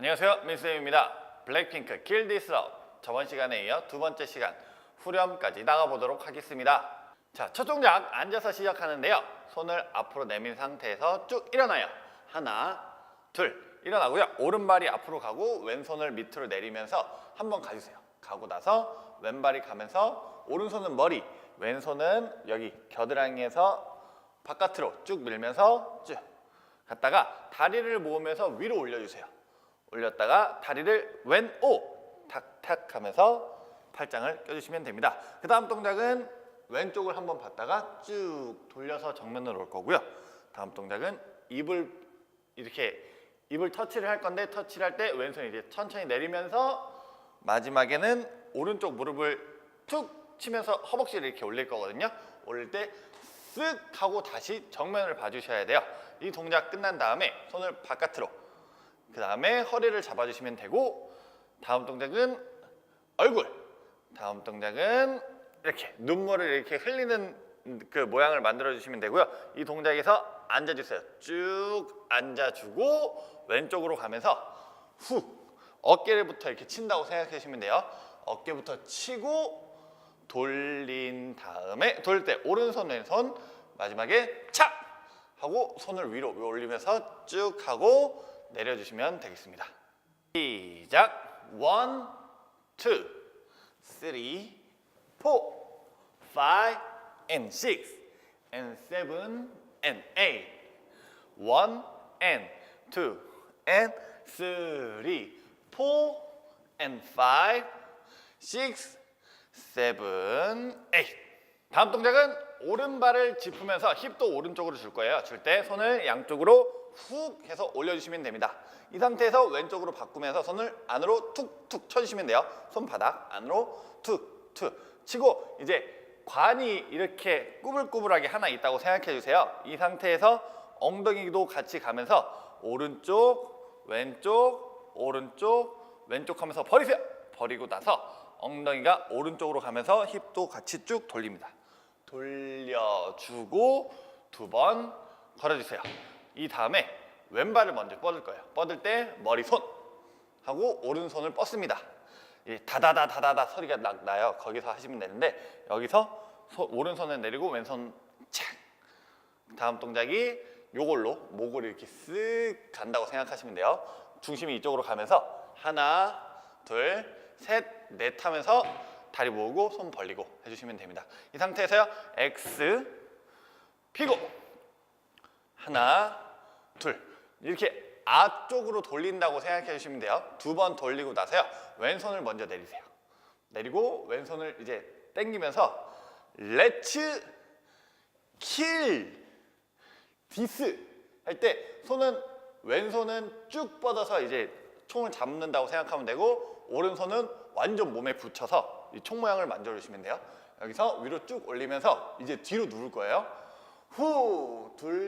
안녕하세요 민쌤입니다. 블랙핑크 킬 디스 업 저번 시간에 이어 두 번째 시간 후렴까지 나가보도록 하겠습니다. 자첫 동작 앉아서 시작하는데요. 손을 앞으로 내민 상태에서 쭉 일어나요. 하나 둘 일어나고요. 오른발이 앞으로 가고 왼손을 밑으로 내리면서 한번 가주세요. 가고 나서 왼발이 가면서 오른손은 머리 왼손은 여기 겨드랑이에서 바깥으로 쭉 밀면서 쭉. 갔다가 다리를 모으면서 위로 올려주세요. 올렸다가 다리를 왼오 탁탁 하면서 팔짱을 껴주시면 됩니다. 그 다음 동작은 왼쪽을 한번 봤다가 쭉 돌려서 정면으로 올 거고요. 다음 동작은 입을 이렇게 입을 터치를 할 건데 터치를 할 때 왼손 이제 천천히 내리면서 마지막에는 오른쪽 무릎을 툭 치면서 허벅지를 이렇게 올릴 거거든요. 올릴 때 쓱 하고 다시 정면을 봐주셔야 돼요. 이 동작 끝난 다음에 손을 바깥으로 그 다음에 허리를 잡아주시면 되고 다음 동작은 얼굴 다음 동작은 이렇게 눈물을 이렇게 흘리는 그 모양을 만들어 주시면 되고요. 이 동작에서 앉아주세요. 쭉 앉아주고 왼쪽으로 가면서 후 어깨를부터 이렇게 친다고 생각해 주시면 돼요. 어깨부터 치고 돌린 다음에 돌릴 때 오른손 왼손 마지막에 착 하고 손을 위로 올리면서 쭉 하고 내려주시면 되겠습니다. 시작. 원, 투, 쓰리, 포, 파이, and six, and seven, and eight. One, and two, and three, four, and five, six, seven, eight. 다음 동작은 오른발을 짚으면서 힙도 오른쪽으로 줄 거예요. 줄 때 손을 양쪽으로 훅 해서 올려주시면 됩니다. 이 상태에서 왼쪽으로 바꾸면서 손을 안으로 툭툭 쳐주시면 돼요. 손바닥 안으로 툭툭 치고 이제 관이 이렇게 꾸불꾸불하게 하나 있다고 생각해 주세요. 이 상태에서 엉덩이도 같이 가면서 오른쪽, 왼쪽, 오른쪽, 왼쪽 하면서 버리세요. 버리고 나서 엉덩이가 오른쪽으로 가면서 힙도 같이 쭉 돌립니다. 돌려주고 두 번 걸어주세요. 이 다음에 왼발을 먼저 뻗을 거예요. 뻗을 때 머리 손 하고 오른손을 뻗습니다. 이 다다다 다다다 소리가 나, 나요. 거기서 하시면 되는데 여기서 소- 오른손을 내리고 왼손 착. 다음 동작이 요걸로 목을 이렇게 쓱 간다고 생각하시면 돼요. 중심이 이쪽으로 가면서 하나, 둘, 셋, 넷 하면서 다리 모으고 손 벌리고 해주시면 됩니다. 이 상태에서요. X 피고 하나, 둘 이렇게 앞쪽으로 돌린다고 생각해 주시면 돼요. 두 번 돌리고 나서요. 왼손을 먼저 내리세요. 내리고 왼손을 이제 당기면서 렛츠 킬 디스 할 때 손은 왼손은 쭉 뻗어서 이제 총을 잡는다고 생각하면 되고 오른손은 완전 몸에 붙여서 이 총 모양을 만들어 주시면 돼요. 여기서 위로 쭉 올리면서 이제 뒤로 누를 거예요. 후, 둘,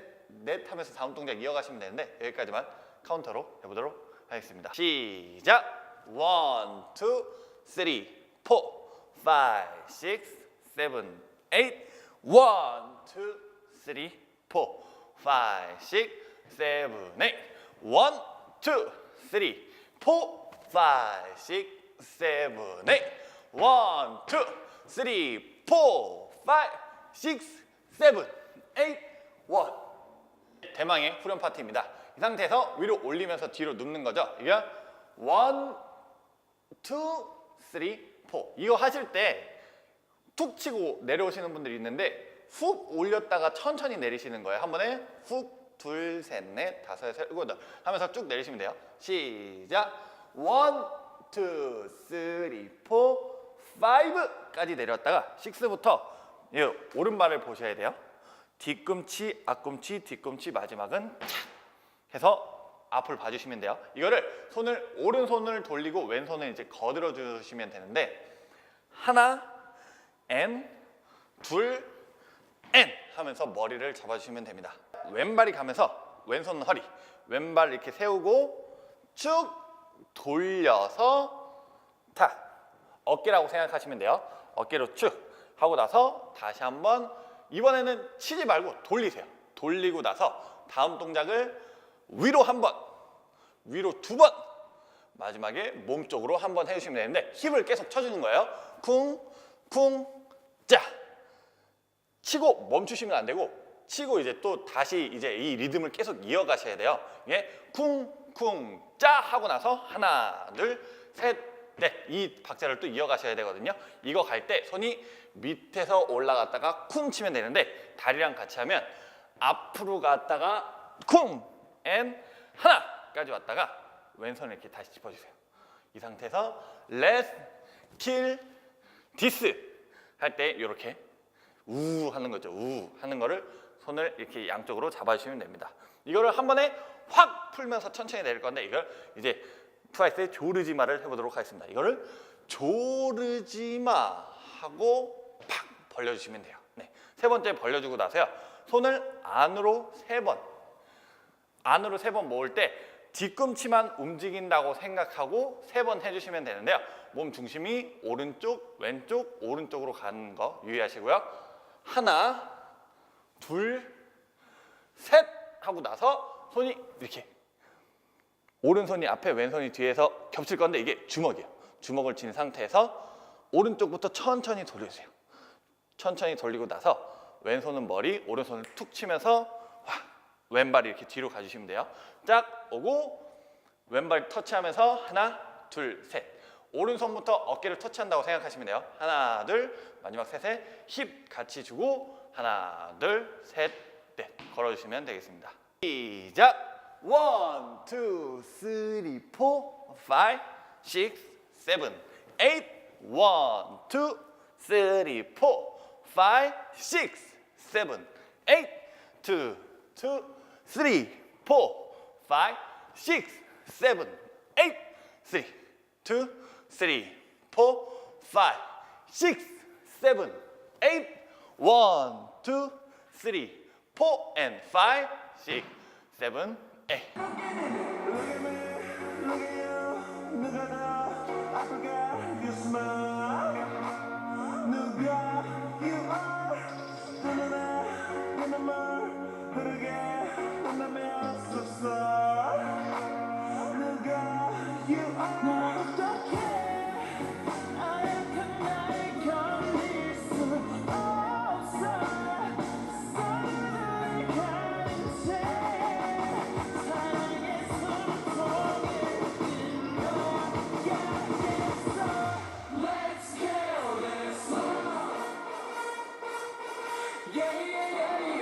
셋, 넷 하면서 다음 동작 이어가시면 되는데 여기까지만 카운터로 해보도록 하겠습니다. 시작. 원, 투, 쓰리, 포, 파이, 식스, 세븐, 에잇. 원, 투, 쓰리, 포, 파이, 식스, 세븐, 에잇. 원, 투, 쓰리, 포, 파이, 식스, 세븐, 에잇. 원, 투, 쓰리, 포, 파이, 식스, 세븐, 에잇, 원. 대망의 후렴 파트입니다. 이 상태에서 위로 올리면서 뒤로 눕는 거죠. 이게 원, 투, 쓰리, 포. 이거 하실 때 툭 치고 내려오시는 분들이 있는데 훅 올렸다가 천천히 내리시는 거예요. 한 번에 훅, 둘, 셋, 넷, 다섯, 여섯, 일곱, 여덟 하면서 쭉 내리시면 돼요. 시작. 원, 투, 쓰리, 포, 파이브까지 내렸다가 식스부터 이 오른발을 보셔야 돼요. 뒤꿈치, 앞꿈치, 뒤꿈치 마지막은 착 해서 앞을 봐주시면 돼요. 이거를 손을 오른손을 돌리고 왼손을 이제 거들어 주시면 되는데 하나, N, 둘, N 하면서 머리를 잡아주시면 됩니다. 왼발이 가면서 왼손 허리, 왼발 이렇게 세우고 쭉 돌려서 탁 어깨라고 생각하시면 돼요. 어깨로 쭉 하고 나서 다시 한번 이번에는 치지 말고 돌리세요. 돌리고 나서 다음 동작을 위로 한 번 위로 두 번. 마지막에 몸 쪽으로 한 번 해주시면 되는데 힙을 계속 쳐주는 거예요. 쿵, 쿵, 짜. 치고 멈추시면 안 되고 치고 이제 또 다시 이제 이 리듬을 계속 이어가셔야 돼요. 이게 쿵쿵 짜 하고 나서 하나 둘 셋 넷이 박자를 또 이어가셔야 되거든요. 이거 갈 때 손이 밑에서 올라갔다가 쿵 치면 되는데 다리랑 같이 하면 앞으로 갔다가 쿵 앤 하나까지 왔다가 왼손을 이렇게 다시 짚어주세요. 이 상태에서 let's kill this 할 때 이렇게 우 하는 거죠. 우 하는 거를 손을 이렇게 양쪽으로 잡아주시면 됩니다. 이거를 한 번에 확 풀면서 천천히 내릴 건데 이걸 이제 트와이스의 조르지마를 해보도록 하겠습니다. 이거를 조르지마 하고 팍 벌려주시면 돼요. 네. 세 번째 벌려주고 나서요. 손을 안으로 세 번, 안으로 세 번 모을 때 뒤꿈치만 움직인다고 생각하고 세 번 해주시면 되는데요. 몸 중심이 오른쪽, 왼쪽, 오른쪽으로 가는 거 유의하시고요. 하나, 둘, 셋 하고 나서 손이 이렇게 오른손이 앞에 왼손이 뒤에서 겹칠 건데 이게 주먹이에요. 주먹을 쥔 상태에서 오른쪽부터 천천히 돌려주세요. 천천히 돌리고 나서 왼손은 머리, 오른손을 툭 치면서 와, 왼발이 이렇게 뒤로 가주시면 돼요. 짝 오고 왼발 터치하면서 하나, 둘, 셋. 오른손부터 어깨를 터치한다고 생각하시면 돼요. 하나, 둘, 마지막 셋에 힙 같이 주고 하나, 둘, 셋, 넷 걸어주시면 되겠습니다. 시작. 원, 투, 쓰리, 포, 파이브, 식스, 세븐, 에잇. 원, 투, 쓰리, 포, 파이브, 식스, 세븐, 에잇. 투, 투, 쓰리, 포, 파이브, 식스, 세븐, Hey. Look at me, look at you, look at that. I forgot your smile. Yeah, yeah, yeah,